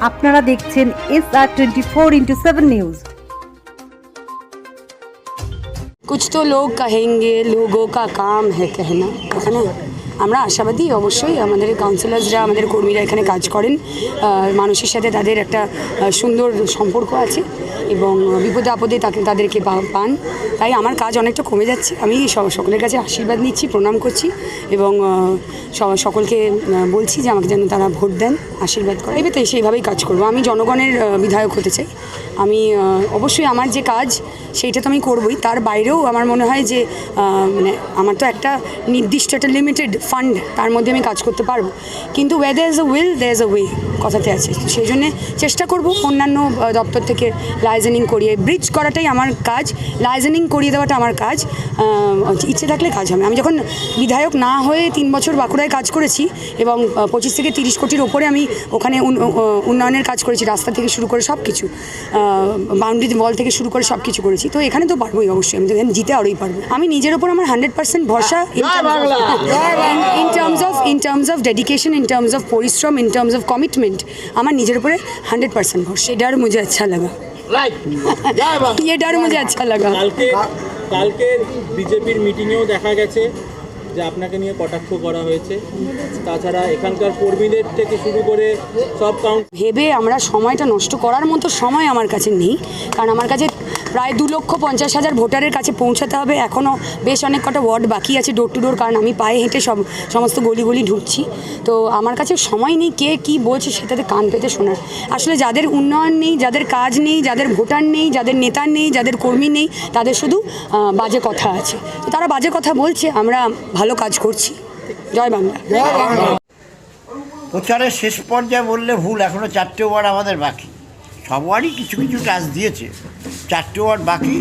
আপনারা দেখছেন S R twenty four into seven news कुछ तो लोग कहेंगे लोगों का काम है कहना है ना আমরা আশাবাদী অবশ্যই আমাদের কাউন্সিলার্সরা আমাদের কর্মীরা এখানে কাজ করেন। মানুষের সাথে তাদের একটা সুন্দর সম্পর্ক আছে এবং বিপদে আপদে তাকে, তাদেরকে পান। তাই আমার কাজ অনেকটা কমে যাচ্ছে। আমি সকলের কাছে আশীর্বাদ নিচ্ছি, প্রণাম করছি এবং সকলকে বলছি যে আমাকে যেন তারা ভোট দেন, আশীর্বাদ করে এবার তাই সেইভাবেই কাজ করব। আমি জনগণের বিধায়ক হতে চাই। আমি অবশ্যই আমার যে কাজ সেইটা তো আমি করবই। তার বাইরেও আমার মনে হয় যে মানে আমার তো একটা নির্দিষ্ট, একটা লিমিটেড ফান্ড তার মধ্যে আমি কাজ করতে পারব। কিন্তু way there is a will there is a way কথাতে আছে। সেই জন্যে চেষ্টা করব অন্যান্য দপ্তর থেকে লাইজেনিং করিয়ে ব্রিজ করাটাই আমার কাজ লাইজেনিং করিয়ে দেওয়াটা আমার কাজ। ইচ্ছে থাকলে কাজ হবে। আমি যখন বিধায়ক না হয়ে তিন বছর বাঁকুড়ায় কাজ করেছি এবং পঁচিশ থেকে তিরিশ কোটির ওপরে আমি ওখানে উন- উন্নয়নের কাজ করেছি রাস্তা থেকে শুরু করে সব কিছু বাউন্ডারি বল থেকে শুরু করে সব কিছু করেছি তো এখানে তো পারবোই অবশ্যই। আমি জিতে আরোই পারব। আমি নিজের ওপর আমার হান্ড্রেড পার্সেন্ট ভরসা in terms of in terms of dedication in terms of পরিশ্রম ইন টার্মস অফ কমিটমেন্ট আমার নিজের উপরে হান্ড্রেড পার্সেন্ট ভরসা এটা আর মুঝে আচ্ছা লাগা ये डर मुझे अच्छा लगा কালকে কালকে বিজেপির মিটিংয়েও দেখা গেছে যে আপনাকে নিয়ে কটাক্ষ করা হয়েছে। তাছাড়া এখানকার কর্মীদের থেকে শুরু করে সব কাউন্ট ভেবে আমরা সময়টা নষ্ট করার মতো সময় আমার কাছে নেই। কারণ আমার কাছে প্রায় দু লক্ষ পঞ্চাশ হাজার ভোটারের কাছে পৌঁছাতে হবে। এখনও বেশ অনেক কটা ওয়ার্ড বাকি আছে ডোর টু ডোর কারণ আমি পায়ে হেঁটে সব, সমস্ত গলি গলি ঢুকছি। তো আমার কাছে সময় নেই কে কি বলছে সেটাতে কান পেতে শোনার। আসলে যাদের উন্নয়ন নেই, যাদের কাজ নেই, যাদের ভোটার নেই, যাদের নেতা নেই, যাদের কর্মী নেই, তাদের শুধু বাজে কথা আছে। তারা বাজে কথা বলছে, আমরা ভালো কাজ করছি। জয় বাংলা। প্রচারের শেষ পর্যায়ে বললে ভুল এখনও চারটে ওয়ার্ড আমাদের বাকি। সব ওয়ার্ডই কিছু কিছু কাজ দিয়েছে। চারটে ওয়ার্ড বাকি,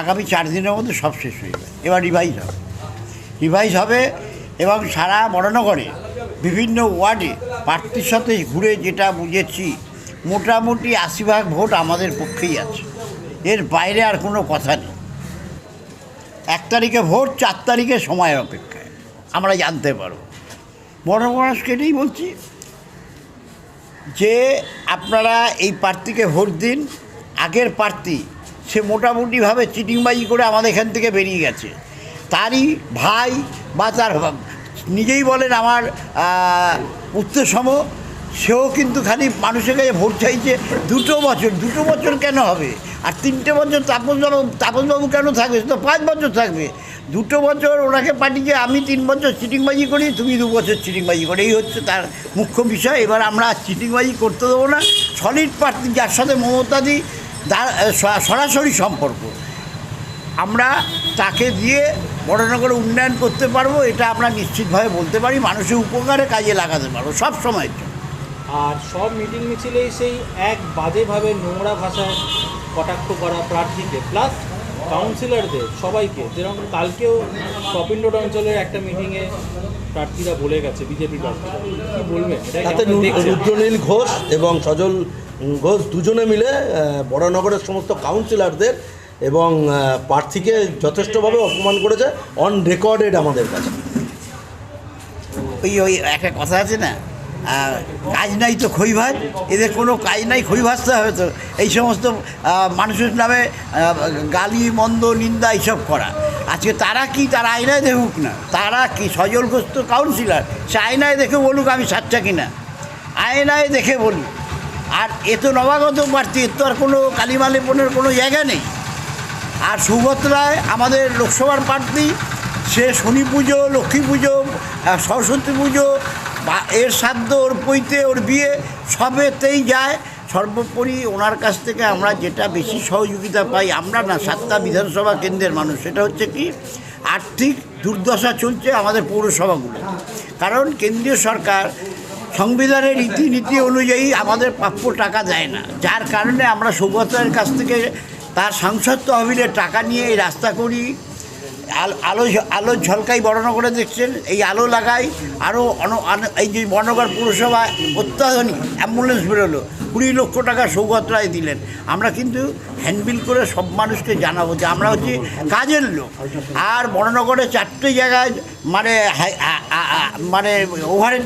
আগামী চার দিনের মধ্যে সব শেষ হয়ে যাবে। এবার রিভাইজ হবে। রিভাইজ হবে এবং সারা বড়নগরে বিভিন্ন ওয়ার্ডে প্রার্থীর সাথে ঘুরে যেটা বুঝেছি, মোটামুটি আশি ভাগ ভোট আমাদের পক্ষেই আছে। এর বাইরে আর কোনো কথা নেই। এক তারিখে ভোট, চার তারিখে সময় অপেক্ষায় আমরা জানতে পারব। বড় মানুষকে এটাই বলছি যে আপনারা এই প্রার্থীকে ভোট দিন, আগের প্রার্থী, সে মোটামুটিভাবে চিটিংবাজি করে আমাদের এখান থেকে বেরিয়ে গেছে। তারই ভাই বা তার নিজেই বলেন আমার উত্তরসম সেও কিন্তু খালি মানুষের কাছে ভোট চাইছে দুটো বছর। দুটো বছর কেন হবে? আর তিনটে বছর তাপসবাবু তাপসবাবু কেন থাকবে? সে তো পাঁচ বছর থাকবে। দুটো বছর ওনাকে পাঠিয়ে আমি তিন বছর চিটিংবাজি করি, তুমি দু বছর চিটিংবাজি করি। এই হচ্ছে তার মুখ্য বিষয়। এবার আমরা চিটিংবাজি করতে দেবো না। সলিড প্রার্থী যার সাথে মমতাদি সরাসরি সম্পর্ক। আমরা তাকে দিয়ে বড়নগরে উন্নয়ন করতে পারব, এটা আমরা নিশ্চিতভাবে বলতে পারি। মানুষের উপকারে কাজে লাগাতে পারব, সব সময়ের জন্য। আর সব মিটিং মিছিলেই সেই এক বাজেভাবে নোংরা ভাষায় কটাক্ষ করা প্রার্থীকে। প্লাস কাউন্সিলরদের সবাইকে যেরকম কালকেও কপিল রোড অঞ্চলের একটা মিটিংয়ে প্রার্থীরা বলে গেছে বিজেপি প্রার্থীরা। কি বলবেন? তাতে রুদ্রনীল ঘোষ এবং সজল ঘোষ দুজনে মিলে বড়নগরের সমস্ত কাউন্সিলরদের এবং প্রার্থীকে যথেষ্টভাবে অপমান করেছে অন রেকর্ডেড আমাদের কাছে। ওই ওই একটা কথা আছে না? কাজ নাই তো খই এদের কোনো কাজ নাই খই হবে তো। এই সমস্ত মানুষের নামে গালি, মন্দ, নিন্দা এইসব করা। আজকে তারা কি, তারা আয়নায় দেখুক না? তারা কি সজলগ্রস্ত কাউন্সিলর? সে আয়নায় দেখে বলুক আমি সাচ্চা কিনা? আয়নায় দেখে বলি আর এ তো নবাগত প্রার্থী, এর তো আর কোনো কালিমালিপনের কোনো জায়গা নেই। আর সুব্রত রায়, আমাদের লোকসভার প্রার্থী, সে শনি পুজো, লক্ষ্মী পুজো সরস্বতী পুজো এর সাধ্য, ওর পৈতে, ওর বিয়ে সবেতেই যায়। সর্বোপরি ওনার কাছ থেকে আমরা যেটা বেশি সহযোগিতা পাই, আমরা না সাতটা বিধানসভা কেন্দ্রের মানুষ। সেটা হচ্ছে কি, আর্থিক দুর্দশা চলছে আমাদের পৌরসভাগুলো কারণ কেন্দ্রীয় সরকার সংবিধানের রীতিনীতি অনুযায়ী আমাদের প্রাপ্য টাকা দেয় না। যার কারণে আমরা সৌগতের কাছ থেকে তার সাংসদ তহবিলের টাকা নিয়ে এই রাস্তা করি। আল- আলো ঝলকাই বড়নগরে দেখছেন, এই আলো লাগাই আরও এই যে বর্ণগর পুরসভা অত্যাধুনিক, অ্যাম্বুলেন্স বেরোলো, কুড়ি লক্ষ টাকা সৌগত রায় দিলেন। আমরা কিন্তু হ্যান্ডবিল করে সব মানুষকে জানাব যে আমরা হচ্ছে কাজের লোক। আর বড়নগরে চারটে জায়গায় মানে মানে ওভারের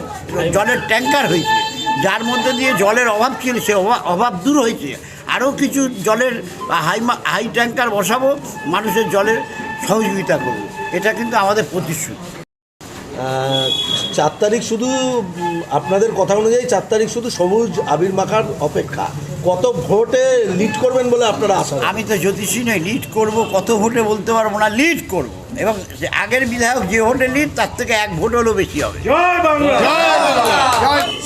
জলের ট্যাঙ্কার হয়েছে। যার মধ্যে দিয়ে জলের অভাব ছিল, সে অভাব দূর হয়েছে। আরও কিছু জলের হাই হাই ট্যাঙ্কার বসাবো, মানুষের জলের সহযোগিতা করব। এটা কিন্তু আমাদের প্রতিশ্রুতি। চার তারিখ শুধু আপনাদের কথা অনুযায়ী চার তারিখ শুধু সবুজ আবির মাখার অপেক্ষা। কত ভোটে লিড করবেন বলে আপনারা আশা আমি তো জ্যোতিষী নই লিড করব কত ভোটে বলতে পারব না লিড করব। এবং আগের বিধায়ক যে ভোটে লিড তার থেকে এক ভোট হলেও বেশি হবে।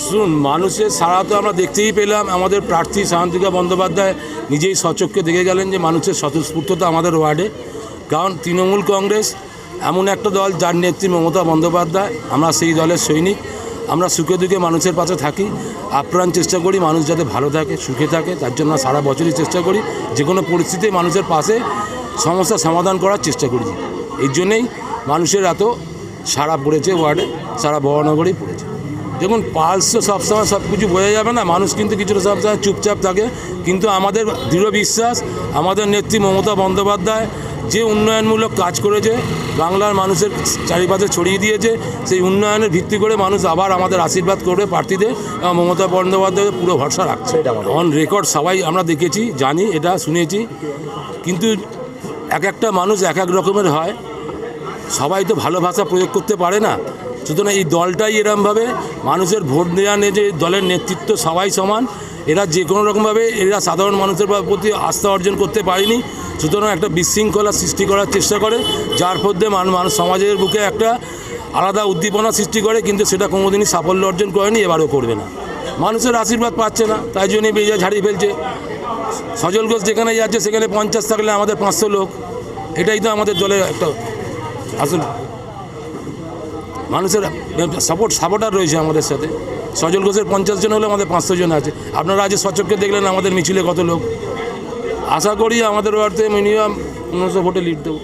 শুনুন মানুষের সারা তো আমরা দেখতেই পেলাম। আমাদের প্রার্থী শান্তিকা বন্দ্যোপাধ্যায় নিজেই সচক্ষে দেখে গেলেন যে মানুষের স্বতঃস্ফূর্ততা আমাদের ওয়ার্ডে। কারণ তৃণমূল কংগ্রেস এমন একটা দল যার নেত্রী মমতা বন্দ্যোপাধ্যায়। আমরা সেই দলের সৈনিক। আমরা সুখে দুঃখে মানুষের পাশে থাকি। আপ্রাণ চেষ্টা করি মানুষ যাতে ভালো থাকে, সুখে থাকে। তার জন্য সারা বছরই চেষ্টা করি। যে কোনো পরিস্থিতি মানুষের পাশে সমস্যা সমাধান করার চেষ্টা করি। এই জন্যেই মানুষের এত সারা পড়েছে ওয়ার্ডে, সারা বড়নগরেই পড়েছে। দেখুন, পালস তো সবসময় সব কিছু বোঝা যাবে না। মানুষ কিন্তু কিছুটা সবসময় চুপচাপ থাকে। কিন্তু আমাদের দৃঢ় বিশ্বাস, আমাদের নেত্রী মমতা বন্দ্যোপাধ্যায় যে উন্নয়নমূলক কাজ করেছে বাংলার মানুষের চারিপাশে ছড়িয়ে দিয়েছে সেই উন্নয়নের ভিত্তি করে মানুষ আবার আমাদের আশীর্বাদ করবে প্রার্থীদের এবং মমতা বন্দ্যোপাধ্যায় পুরো ভরসা রাখছে। অন রেকর্ড সবাই আমরা দেখেছি জানি এটা শুনেছি। কিন্তু এক একটা মানুষ এক এক রকমের হয়। সবাই তো ভালো ভাষা প্রয়োগ করতে পারে না। সুতরাং এই দলটাই এরমভাবে মানুষের ভোট দেওয়া নিয়ে যে দলের নেতৃত্ব সবাই সমান, এরা যে কোনো রকমভাবে এরা সাধারণ মানুষের প্রতি আস্থা অর্জন করতে পারেনি। সুতরাং একটা বিশৃঙ্খলা সৃষ্টি করার চেষ্টা করে, যার মধ্যে মান- মানুষ সমাজের বুকে একটা আলাদা উদ্দীপনা সৃষ্টি করে, কিন্তু সেটা কোনোদিনই সাফল্য অর্জন করেনি, এবারও করবে না। মানুষের আশীর্বাদ পাচ্ছে না, তাই জন্যই বেজা ঝাড়িয়ে ফেলছে। সজল ঘোষ যেখানে যাচ্ছে, সেখানে পঞ্চাশ থাকলে আমাদের পাঁচশো লোক। এটাই তো আমাদের দলের একটা আসল মানুষের সাপোর্ট সাপোর্টার রয়েছে আমাদের সাথে। সজল ঘোষের পঞ্চাশ জন হলে আমাদের পাঁচশো জন আছে। আপনারা আজ স্বচক্ষে দেখলেন আমাদের মিছিলে কত লোক। আশা করি আমাদের ওয়ার্ডে মিনিমাম পনেরোশো ভোটে লিড দেবো।